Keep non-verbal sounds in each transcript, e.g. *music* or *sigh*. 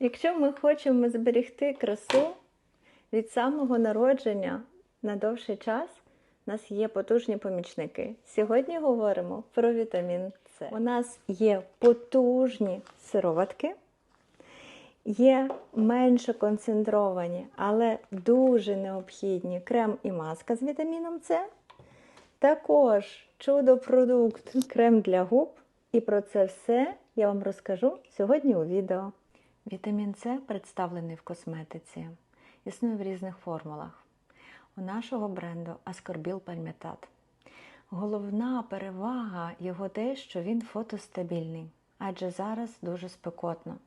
Якщо ми хочемо зберегти красу від самого народження на довший час, у нас є потужні помічники. Сьогодні говоримо про вітамін С. У нас є потужні сироватки, є менше концентровані, але дуже необхідні крем і маска з вітаміном С. Також чудо-продукт крем для губ. І про це все я вам розкажу сьогодні у відео. Вітамін С представлений в косметиці, існує в різних формулах. У нашого бренду Ascorbyl Palmitat. Головна перевага його те, що він фотостабільний, адже зараз дуже спекотно.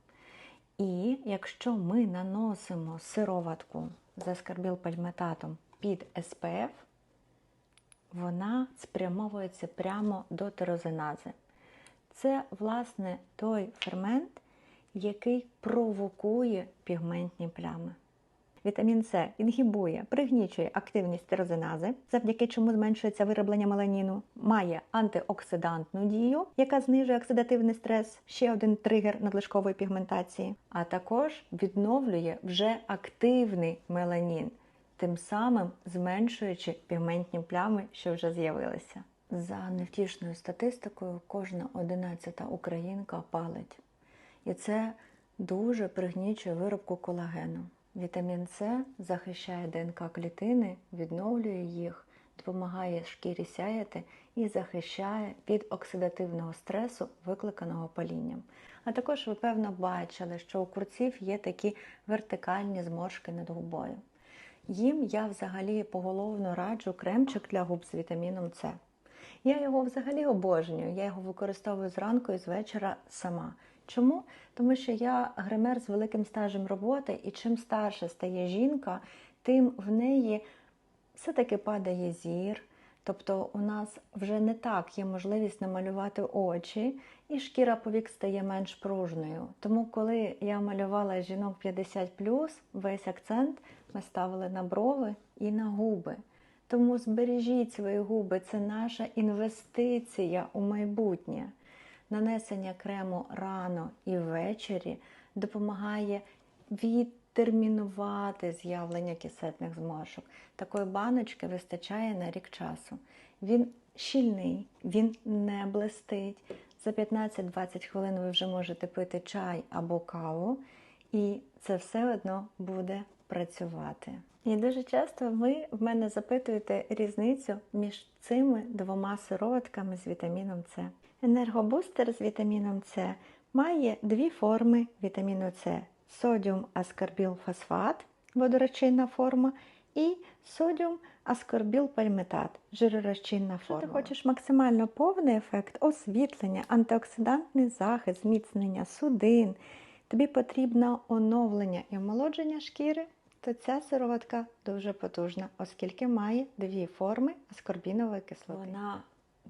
І якщо ми наносимо сироватку з аскорбіл пальметатом під SPF, вона спрямовується прямо до терозинази. Це, власне, той фермент, який провокує пігментні плями. Вітамін С інгібує, пригнічує активність терозинази, завдяки чому зменшується вироблення меланіну, має антиоксидантну дію, яка знижує оксидативний стрес, ще один тригер надлишкової пігментації, а також відновлює вже активний меланін, тим самим зменшуючи пігментні плями, що вже з'явилися. За невтішною статистикою, кожна одинадцята українка палить. І це дуже пригнічує виробку колагену. Вітамін С захищає ДНК клітини, відновлює їх, допомагає шкірі сяяти і захищає від оксидативного стресу, викликаного палінням. А також ви певно бачили, що у курців є такі вертикальні зморшки над губою. Їм я взагалі поголовно раджу кремчик для губ з вітаміном С. Я його взагалі обожнюю, я його використовую зранку і з вечора сама. Чому? Тому що я гример з великим стажем роботи, і чим старша стає жінка, тим в неї все-таки падає зір. Тобто у нас вже не так є можливість намалювати очі, і шкіра повік стає менш пружною. Тому, коли я малювала жінок 50, весь акцент ми ставили на брови і на губи. Тому збережіть свої губи, це наша інвестиція у майбутнє. Нанесення крему рано і ввечері допомагає відтермінувати з'явлення кисетних зморшок. Такої баночки вистачає на рік часу. Він щільний, він не блистить. За 15-20 хвилин ви вже можете пити чай або каву, і це все одно буде працювати. І дуже часто ви в мене запитуєте різницю між цими двома сироватками з вітаміном С. Енергобустер з вітаміном С має дві форми вітаміну С: содіум аскорбіл фосфат, водорозчинна форма, і содіум аскорбіл пальмитат, жиророзчинна форма. Якщо ти хочеш максимально повний ефект, освітлення, антиоксидантний захист, зміцнення судин, тобі потрібно оновлення і омолодження шкіри то ця сироватка дуже потужна, оскільки має дві форми аскорбінової кислоти. Вона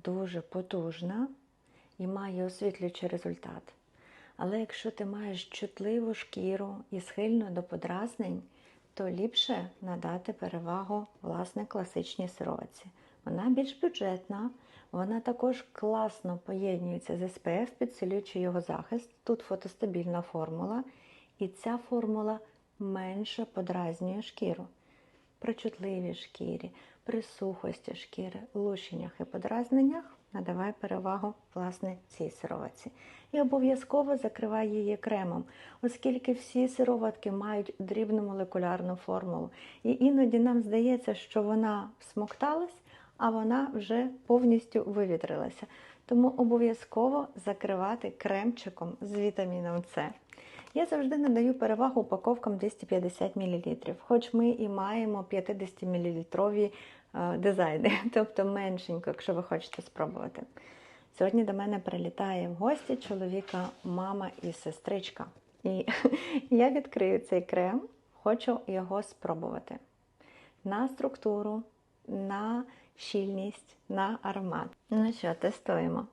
дуже потужна і має освітлюючий результат. Але якщо ти маєш чутливу шкіру і схильну до подразнень, то ліпше надати перевагу власне класичній сироватці. Вона більш бюджетна, вона також класно поєднується з SPF, підсилюючи його захист. Тут фотостабільна формула, і ця формула менше подразнює шкіру. При чутливій шкірі, при сухості шкіри, лущеннях і подразненнях надавай перевагу власне цій сироватці. І обов'язково закривай її кремом, оскільки всі сироватки мають дрібну молекулярну формулу. І іноді нам здається, що вона всмокталась, а вона вже повністю вивітрилася. Тому обов'язково закривати кремчиком з вітаміном С. Я завжди надаю перевагу упаковкам 250 мл, хоч ми і маємо 50 мл дизайни, *laughs* тобто меншенько, якщо ви хочете спробувати. Сьогодні до мене прилітає в гості чоловіка, мама і сестричка. І *laughs* я відкрию цей крем, хочу його спробувати. На структуру, на щільність, на аромат. Ну що, тестуємо.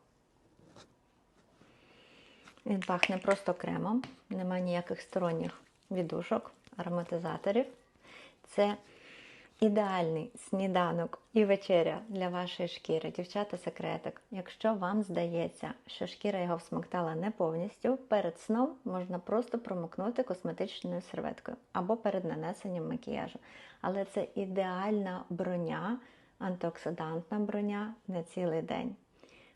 Він пахне просто кремом, немає ніяких сторонніх віддушок, ароматизаторів. Це Ідеальний сніданок і вечеря для вашої шкіри, дівчата, секретик. Якщо вам здається, що шкіра його всмоктала не повністю, перед сном можна просто промокнути косметичною серветкою або перед нанесенням макіяжу. Але це ідеальна броня, антиоксидантна броня на цілий день.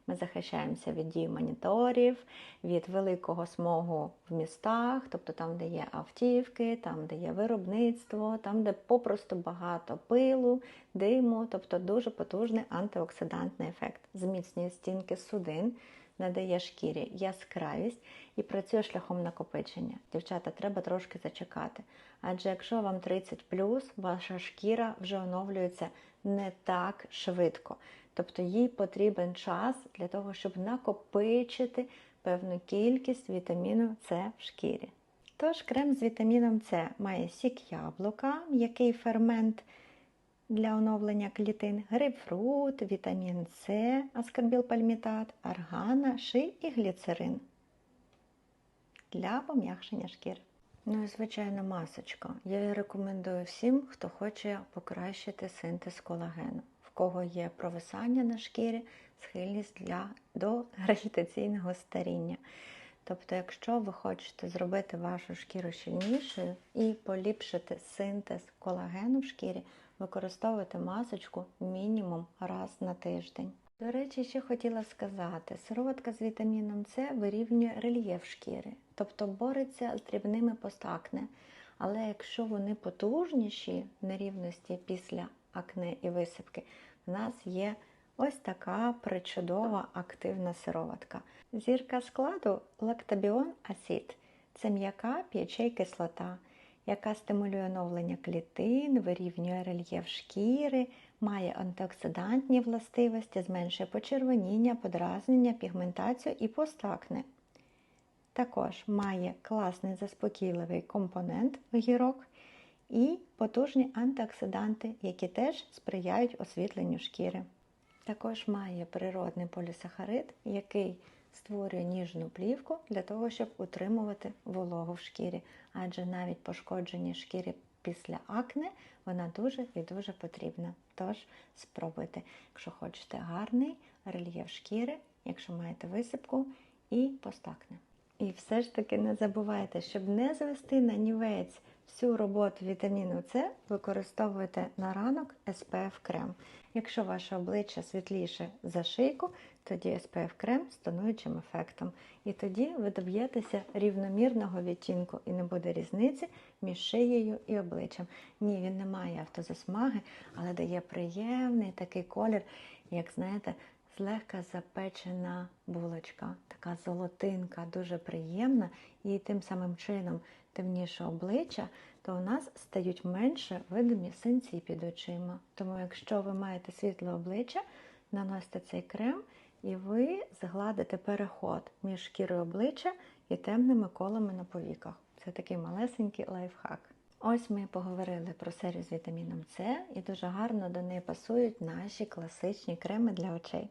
Ми захищаємося від дії моніторів, від великого смогу в містах, тобто там, де є автівки, там, де є виробництво, там, де попросту багато пилу, диму, тобто дуже потужний антиоксидантний ефект. Зміцнює стінки судин, надає шкірі яскравість і працює шляхом накопичення. Дівчата, треба трошки зачекати. Адже якщо вам 30 ваша шкіра вже оновлюється не так швидко. Тобто їй потрібен час для того, щоб накопичити певну кількість вітаміну С в шкірі. Тож крем з вітаміном С має сік яблука, м'який фермент для оновлення клітин, грейпфрут, вітамін С, аскорбілпальмітат, аргана, ши і гліцерин для пом'якшення шкіри. Ну і звичайно, масочка. Я її рекомендую всім, хто хоче покращити синтез колагену кого є провисання на шкірі, схильність для, до гравітаційного старіння. Тобто, якщо ви хочете зробити вашу шкіру щільнішою і поліпшити синтез колагену в шкірі, використовуйте масочку мінімум раз на тиждень. До речі, ще хотіла сказати, сироватка з вітаміном С вирівнює рельєф шкіри, тобто бореться з дрібними постакне. Але якщо вони потужніші нерівності після акне і висипки, в нас є ось така причудова активна сироватка. Зірка складу лактабіон асід. Це м'яка п'ячей кислота, яка стимулює оновлення клітин, вирівнює рельєф шкіри, має антиоксидантні властивості, зменшує почервоніння, подразнення, пігментацію і постакне. Також має класний заспокійливий компонент огірок і потужні антиоксиданти, які теж сприяють освітленню шкіри. Також має природний полісахарид, який створює ніжну плівку для того, щоб утримувати вологу в шкірі, адже навіть пошкоджені шкірі після акне вона дуже і дуже потрібна. Тож спробуйте, якщо хочете гарний рельєф шкіри, якщо маєте висипку і постакне. І все ж таки не забувайте, щоб не звести на нівець всю роботу вітаміну С, використовуйте на ранок SPF крем. Якщо ваше обличчя світліше за шийку, тоді SPF крем з тонуючим ефектом. І тоді ви доб'єтеся рівномірного відтінку і не буде різниці між шиєю і обличчям. Ні, він не має автозасмаги, але дає приємний такий колір, як знаєте, злегка запечена булочка, така золотинка, дуже приємна, і тим самим чином темніше обличчя, то у нас стають менше видимі синці під очима. Тому, якщо ви маєте світле обличчя, наносите цей крем і ви згладите переход між шкірою обличчя і темними колами на повіках. Це такий малесенький лайфхак. Ось ми поговорили про серію з вітаміном С, і дуже гарно до неї пасують наші класичні креми для очей.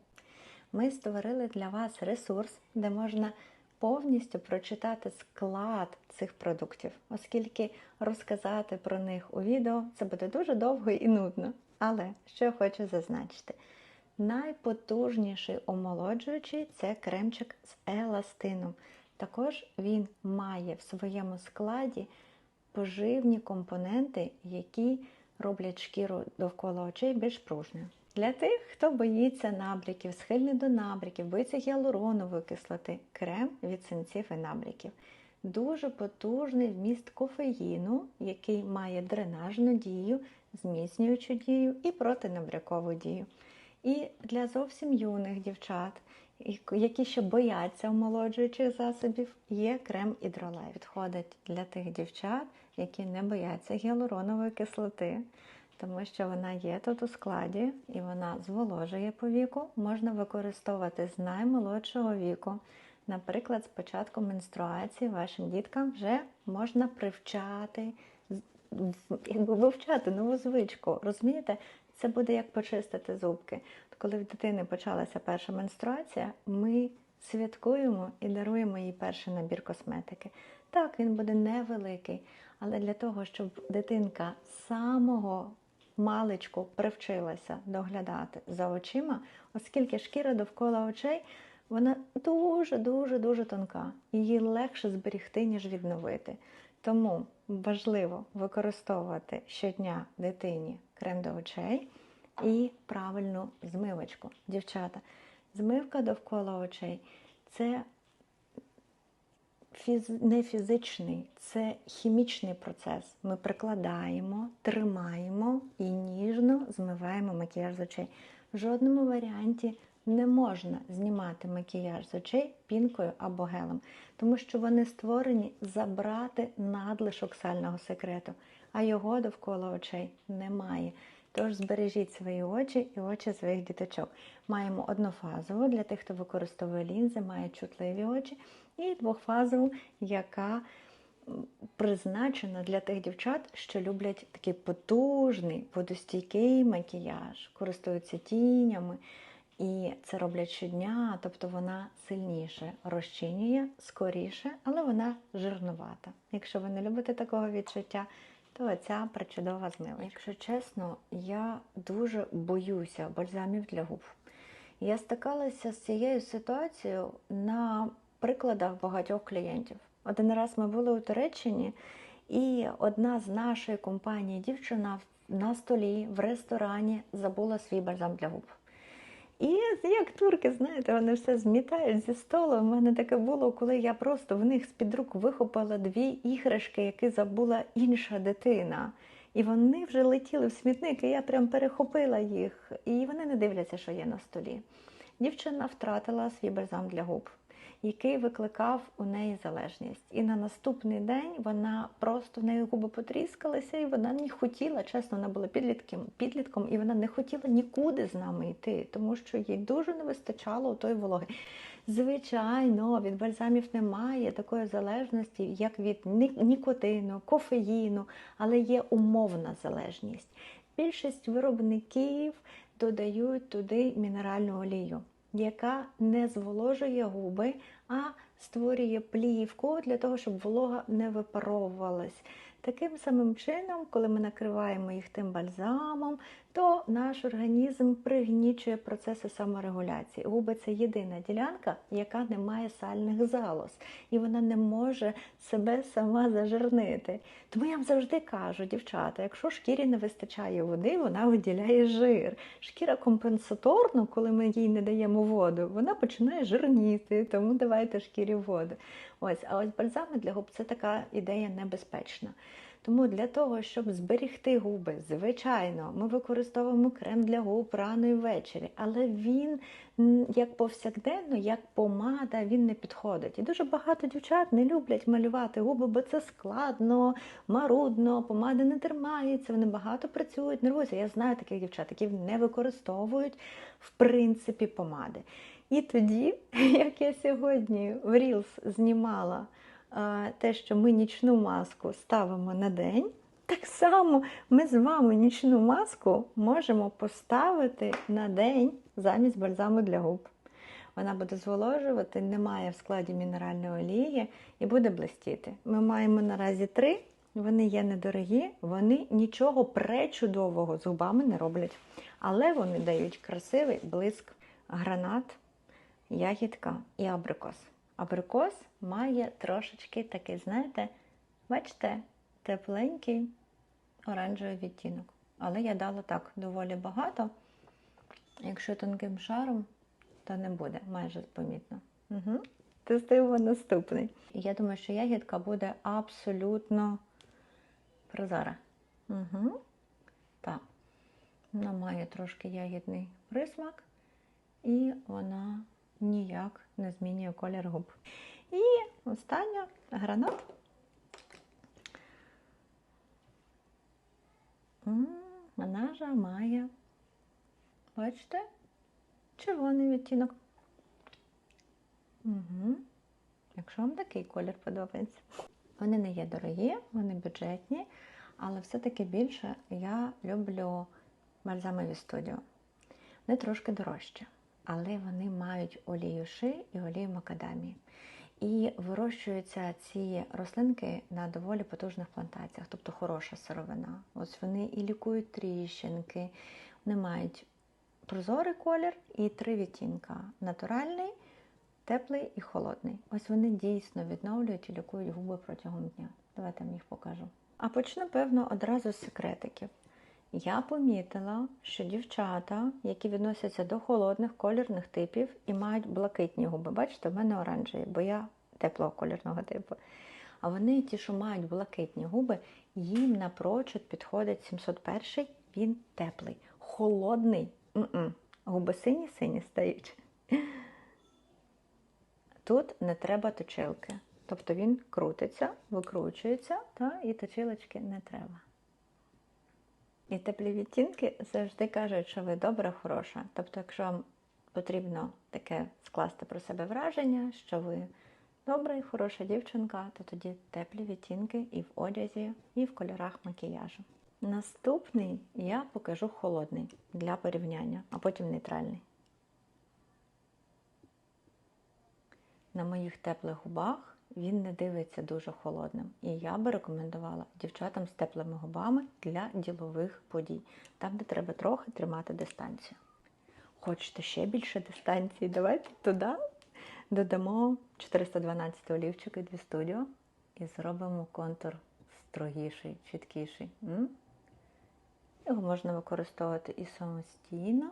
Ми створили для вас ресурс, де можна повністю прочитати склад цих продуктів, оскільки розказати про них у відео це буде дуже довго і нудно. Але що я хочу зазначити, найпотужніший омолоджуючий це кремчик з еластином. Також він має в своєму складі поживні компоненти, які роблять шкіру довкола очей більш пружною. Для тих, хто боїться набряків, схильний до набряків, боїться гіалуронової кислоти, крем від синців і набряків. Дуже потужний вміст кофеїну, який має дренажну дію, зміцнюючу дію і протинабрякову дію. І для зовсім юних дівчат, які ще бояться омолоджуючих засобів, є крем ідролай. Підходить для тих дівчат, які не бояться гіалуронової кислоти тому що вона є тут у складі і вона зволожує по віку, можна використовувати з наймолодшого віку. Наприклад, з початку менструації вашим діткам вже можна привчати, якби вивчати нову звичку. Розумієте, це буде як почистити зубки. Коли в дитини почалася перша менструація, ми святкуємо і даруємо їй перший набір косметики. Так, він буде невеликий, але для того, щоб дитинка з самого маличку привчилася доглядати за очима, оскільки шкіра довкола очей вона дуже-дуже дуже тонка. Її легше зберігти, ніж відновити. Тому важливо використовувати щодня дитині крем до очей і правильну змивочку. Дівчата, змивка довкола очей це фіз... не фізичний, це хімічний процес. Ми прикладаємо, тримаємо і ніжно змиваємо макіяж з очей. В жодному варіанті не можна знімати макіяж з очей пінкою або гелем, тому що вони створені забрати надлишок сального секрету, а його довкола очей немає. Тож збережіть свої очі і очі своїх діточок. Маємо однофазову для тих, хто використовує лінзи, має чутливі очі, і двохфазову, яка призначена для тих дівчат, що люблять такий потужний, водостійкий макіяж, користуються тінями. І це роблять щодня, тобто вона сильніше розчинює, скоріше, але вона жирнувата. Якщо ви не любите такого відчуття, то ця причудова змива. Якщо чесно, я дуже боюся бальзамів для губ. Я стикалася з цією ситуацією на прикладах багатьох клієнтів. Один раз ми були у Туреччині, і одна з нашої компанії дівчина на столі в ресторані забула свій бальзам для губ. І як турки, знаєте, вони все змітають зі столу. У мене таке було, коли я просто в них з-під рук вихопила дві іграшки, які забула інша дитина. І вони вже летіли в смітник, і я прям перехопила їх. І вони не дивляться, що є на столі. Дівчина втратила свій бальзам для губ який викликав у неї залежність. І на наступний день вона просто в неї губи потріскалися, і вона не хотіла, чесно, вона була підлітком, підлітком, і вона не хотіла нікуди з нами йти, тому що їй дуже не вистачало тої вологи. Звичайно, від бальзамів немає такої залежності, як від нікотину, кофеїну, але є умовна залежність. Більшість виробників додають туди мінеральну олію яка не зволожує губи, а створює плівку для того, щоб волога не випаровувалась. Таким самим чином, коли ми накриваємо їх тим бальзамом, то наш організм пригнічує процеси саморегуляції. Губи це єдина ділянка, яка не має сальних залоз, і вона не може себе сама зажирнити. Тому я вам завжди кажу, дівчата, якщо шкірі не вистачає води, вона виділяє жир. Шкіра компенсаторно, коли ми їй не даємо воду, вона починає жирніти, тому давайте шкірі воду. Ось, а ось бальзами для губ це така ідея небезпечна. Тому для того, щоб зберігти губи, звичайно, ми використовуємо крем для губ рано і ввечері, але він як повсякденно, як помада, він не підходить. І дуже багато дівчат не люблять малювати губи, бо це складно, марудно, помади не тримаються, вони багато працюють, нервуються. Я знаю таких дівчат, які не використовують в принципі помади. І тоді, *laughs* як я сьогодні в Reels знімала те, що ми нічну маску ставимо на день, так само ми з вами нічну маску можемо поставити на день замість бальзаму для губ. Вона буде зволожувати, немає в складі мінеральної олії і буде блистіти. Ми маємо наразі три, вони є недорогі, вони нічого пречудового з губами не роблять. Але вони дають красивий блиск, гранат, ягідка і абрикос. Абрикос має трошечки такий, знаєте, бачите, тепленький оранжевий відтінок. Але я дала так доволі багато. Якщо тонким шаром, то не буде майже помітно. Угу. Тестуємо наступний. Я думаю, що ягідка буде абсолютно прозора. Угу. Так, вона має трошки ягідний присмак, і вона ніяк не змінює колір губ. І остання гранат. Вона ж має, бачите, червоний відтінок. Угу. Якщо вам такий колір подобається. Вони не є дорогі, вони бюджетні, але все-таки більше я люблю бальзамові студіо. Вони трошки дорожчі але вони мають олію ши і олію макадамії. І вирощуються ці рослинки на доволі потужних плантаціях, тобто хороша сировина. Ось вони і лікують тріщинки, вони мають прозорий колір і три відтінка: натуральний, теплий і холодний. Ось вони дійсно відновлюють і лікують губи протягом дня. Давайте вам їх покажу. А почну, певно, одразу з секретиків. Я помітила, що дівчата, які відносяться до холодних колірних типів і мають блакитні губи, бачите, в мене оранжеві, бо я теплого колірного типу. А вони, ті, що мають блакитні губи, їм напрочуд підходить 701 він теплий, холодний. М-м. Губи сині-сині стають. Тут не треба точилки. Тобто він крутиться, викручується, та, і точилочки не треба. І теплі відтінки завжди кажуть, що ви добра, хороша. Тобто, якщо вам потрібно таке скласти про себе враження, що ви добра і хороша дівчинка, то тоді теплі відтінки і в одязі, і в кольорах макіяжу. Наступний я покажу холодний для порівняння, а потім нейтральний. На моїх теплих губах він не дивиться дуже холодним. І я би рекомендувала дівчатам з теплими губами для ділових подій, там, де треба трохи тримати дистанцію. Хочете ще більше дистанції? Давайте туди додамо 412 олівчик від Studio і зробимо контур строгіший, чіткіший. Його можна використовувати і самостійно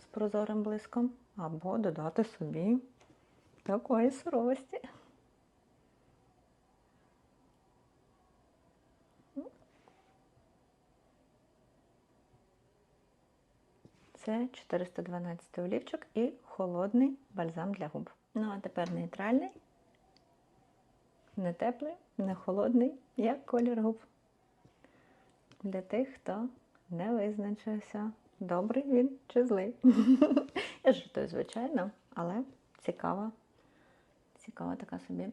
з прозорим блиском, або додати собі такої суровості. Це 412 олівчик і холодний бальзам для губ. Ну, а тепер нейтральний, не теплий, не холодний, як колір губ. Для тих, хто не визначився, добрий він чи злий. *laughs* Я жартую, звичайно, але цікава, цікава така собі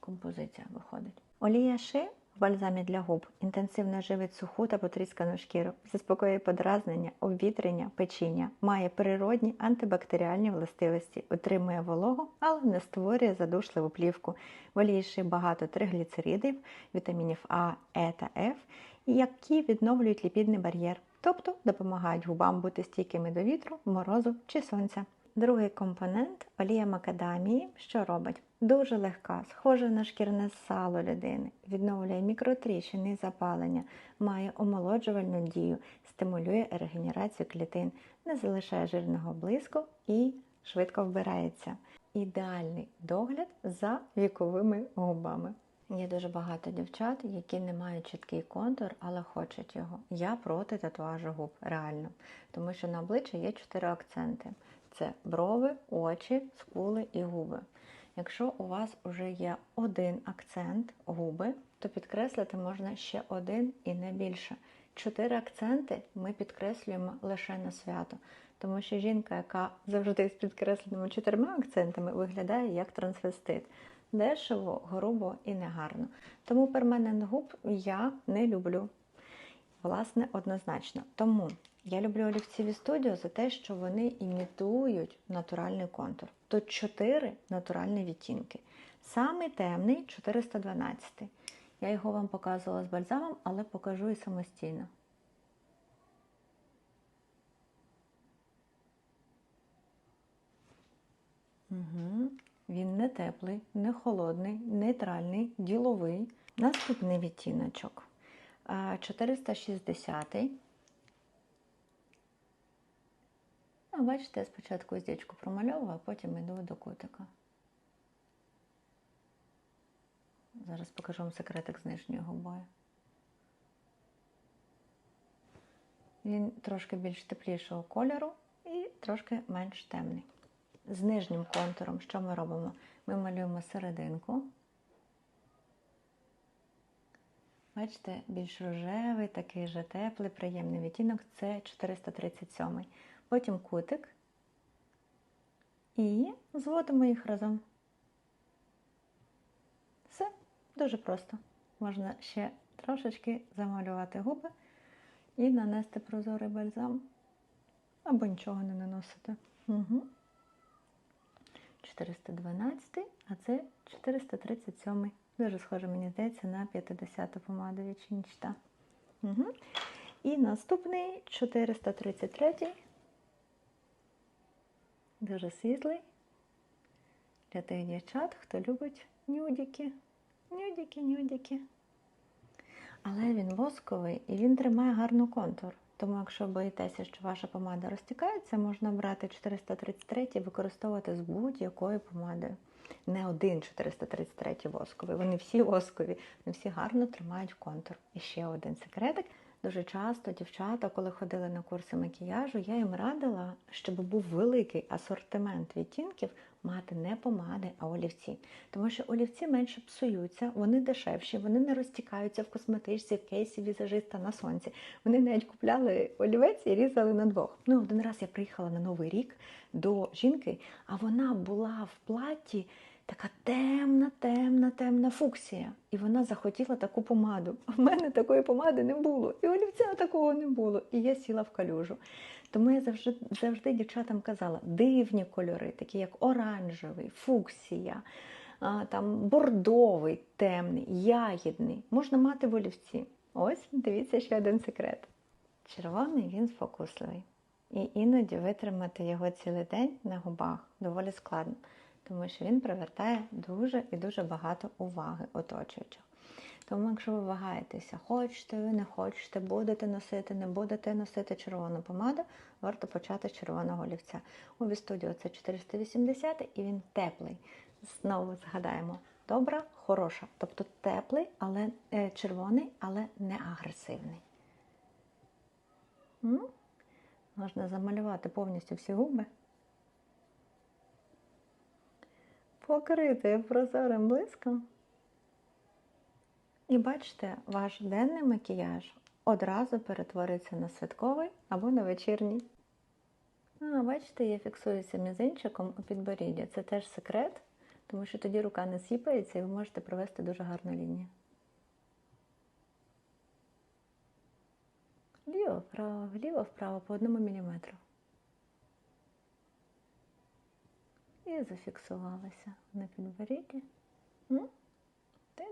композиція виходить. Олія ши в бальзамі для губ інтенсивно живить суху та потріскану шкіру, заспокоює подразнення, обвітрення, печіння, має природні антибактеріальні властивості, утримує вологу, але не створює задушливу плівку. В олії ши багато тригліцеридів, вітамінів А, Е та Ф, які відновлюють ліпідний бар'єр, тобто допомагають губам бути стійкими до вітру, морозу чи сонця. Другий компонент олія макадамії, що робить? Дуже легка, схожа на шкірне сало людини, відновлює мікротріщини і запалення, має омолоджувальну дію, стимулює регенерацію клітин, не залишає жирного блиску і швидко вбирається. Ідеальний догляд за віковими губами. Є дуже багато дівчат, які не мають чіткий контур, але хочуть його. Я проти татуажу губ, реально. Тому що на обличчі є чотири акценти: це брови, очі, скули і губи. Якщо у вас вже є один акцент губи, то підкреслити можна ще один і не більше. Чотири акценти ми підкреслюємо лише на свято, тому що жінка, яка завжди з підкресленими чотирма акцентами, виглядає як трансвестит. Дешево, грубо і негарно. Тому перманент губ я не люблю. Власне, однозначно. Тому я люблю олівці від студіо за те, що вони імітують натуральний контур. Тут 4 натуральні відтінки. Самий темний 412. Я його вам показувала з бальзамом, але покажу і самостійно. Угу. Він не теплий, не холодний, нейтральний, діловий. Наступний відтіночок 460. Ну, бачите, я спочатку здечку промальовую, а потім йду до кутика. Зараз покажу вам секретик з нижньою губою. Він трошки більш теплішого кольору і трошки менш темний. З нижнім контуром, що ми робимо? Ми малюємо серединку. Бачите, більш рожевий, такий же теплий, приємний відтінок це 437. Потім кутик і зводимо їх разом. Все, дуже просто. Можна ще трошечки замалювати губи і нанести прозорий бальзам, або нічого не наносити. Угу. 412, а це 437. Дуже схоже, мені здається, на 50-ту помаду Вічнічта. Угу. І наступний 433. Дуже світлий. Для тих дівчат, хто любить нюдіки. Нюдіки, нюдіки. Але він восковий і він тримає гарну контур. Тому, якщо боїтеся, що ваша помада розтікається, можна брати 433 і використовувати з будь-якою помадою. Не один 433 восковий. Вони всі воскові, вони всі гарно тримають контур. І ще один секретик. Дуже часто дівчата, коли ходили на курси макіяжу, я їм радила, щоб був великий асортимент відтінків мати не помади, а олівці. Тому що олівці менше псуються, вони дешевші, вони не розтікаються в косметичці, в кейсі візажиста на сонці. Вони навіть купляли олівець і різали на двох. Ну, один раз я приїхала на Новий рік до жінки, а вона була в платі. Така темна, темна, темна фуксія. І вона захотіла таку помаду. А в мене такої помади не було. І олівця такого не було. І я сіла в калюжу. Тому я завжди завжди дівчатам казала: дивні кольори, такі як оранжевий, фуксія, там бордовий, темний, ягідний. Можна мати в олівці. Ось, дивіться, ще один секрет. Червоний він спокусливий. І іноді витримати його цілий день на губах доволі складно тому що він привертає дуже і дуже багато уваги оточуючих. Тому, якщо ви вагаєтеся, хочете ви, не хочете, будете носити, не будете носити червону помаду, варто почати з червоного олівця. У Вістудіо це 480 і він теплий. Знову згадаємо, добра, хороша. Тобто теплий, але е, червоний, але не агресивний. М? Можна замалювати повністю всі губи. Покрити прозорим блиском. І бачите, ваш денний макіяж одразу перетвориться на святковий або на вечірній. А, бачите, я фіксуюся мізинчиком у підборідді. Це теж секрет, тому що тоді рука не сіпається і ви можете провести дуже гарну лінію. Ліво-вправо, вліво-вправо по одному міліметру. І зафіксувалася на підборідді. Один,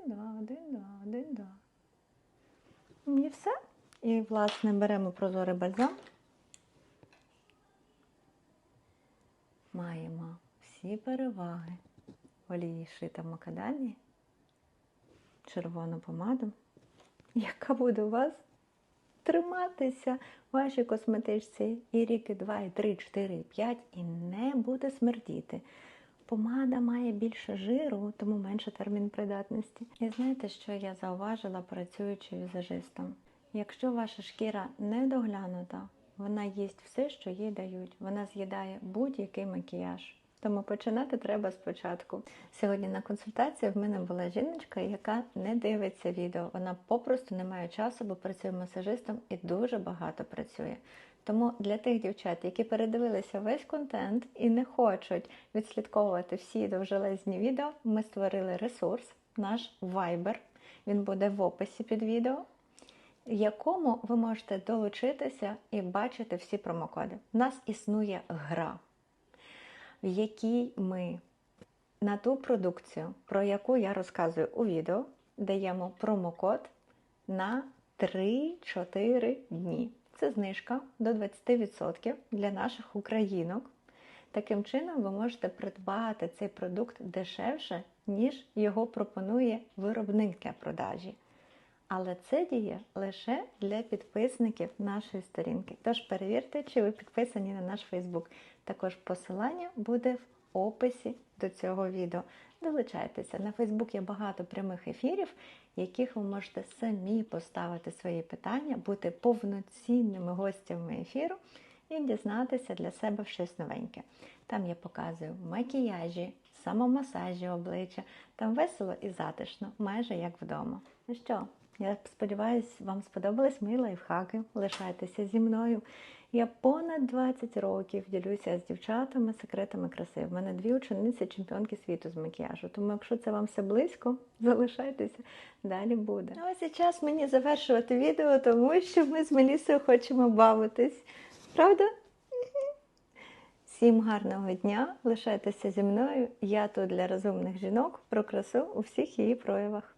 два, один, два, один, два. І все. І, власне, беремо прозорий бальзам. Маємо всі переваги олії шита макадамії, червону помаду, яка буде у вас триматися в вашій косметичці і ріки 2, і 3, 4, і 5 і не буде смердіти. Помада має більше жиру, тому менше термін придатності. І знаєте, що я зауважила, працюючи візажистом? Якщо ваша шкіра не доглянута, вона їсть все, що їй дають. Вона з'їдає будь-який макіяж. Тому починати треба спочатку. Сьогодні на консультації в мене була жіночка, яка не дивиться відео. Вона попросту не має часу, бо працює масажистом і дуже багато працює. Тому для тих дівчат, які передивилися весь контент і не хочуть відслідковувати всі довжелезні відео, ми створили ресурс, наш Viber. Він буде в описі під відео, в якому ви можете долучитися і бачити всі промокоди. У нас існує гра в якій ми на ту продукцію, про яку я розказую у відео, даємо промокод на 3-4 дні. Це знижка до 20% для наших українок. Таким чином, ви можете придбати цей продукт дешевше, ніж його пропонує виробник для продажі. Але це діє лише для підписників нашої сторінки. Тож перевірте, чи ви підписані на наш Фейсбук. Також посилання буде в описі до цього відео. Долучайтеся. На Фейсбук є багато прямих ефірів, яких ви можете самі поставити свої питання, бути повноцінними гостями ефіру і дізнатися для себе щось новеньке. Там я показую макіяжі, самомасажі обличчя. Там весело і затишно, майже як вдома. Ну що? Я сподіваюся, вам сподобались мої лайфхаки. Лишайтеся зі мною. Я понад 20 років ділюся з дівчатами секретами краси. В мене дві учениці чемпіонки світу з макіяжу. Тому, якщо це вам все близько, *laughs* залишайтеся, далі буде. А ось час мені завершувати відео, тому що ми з Мелісою хочемо бавитись. Правда? Всім гарного дня! Лишайтеся зі мною. Я тут для розумних жінок про красу у всіх її проявах.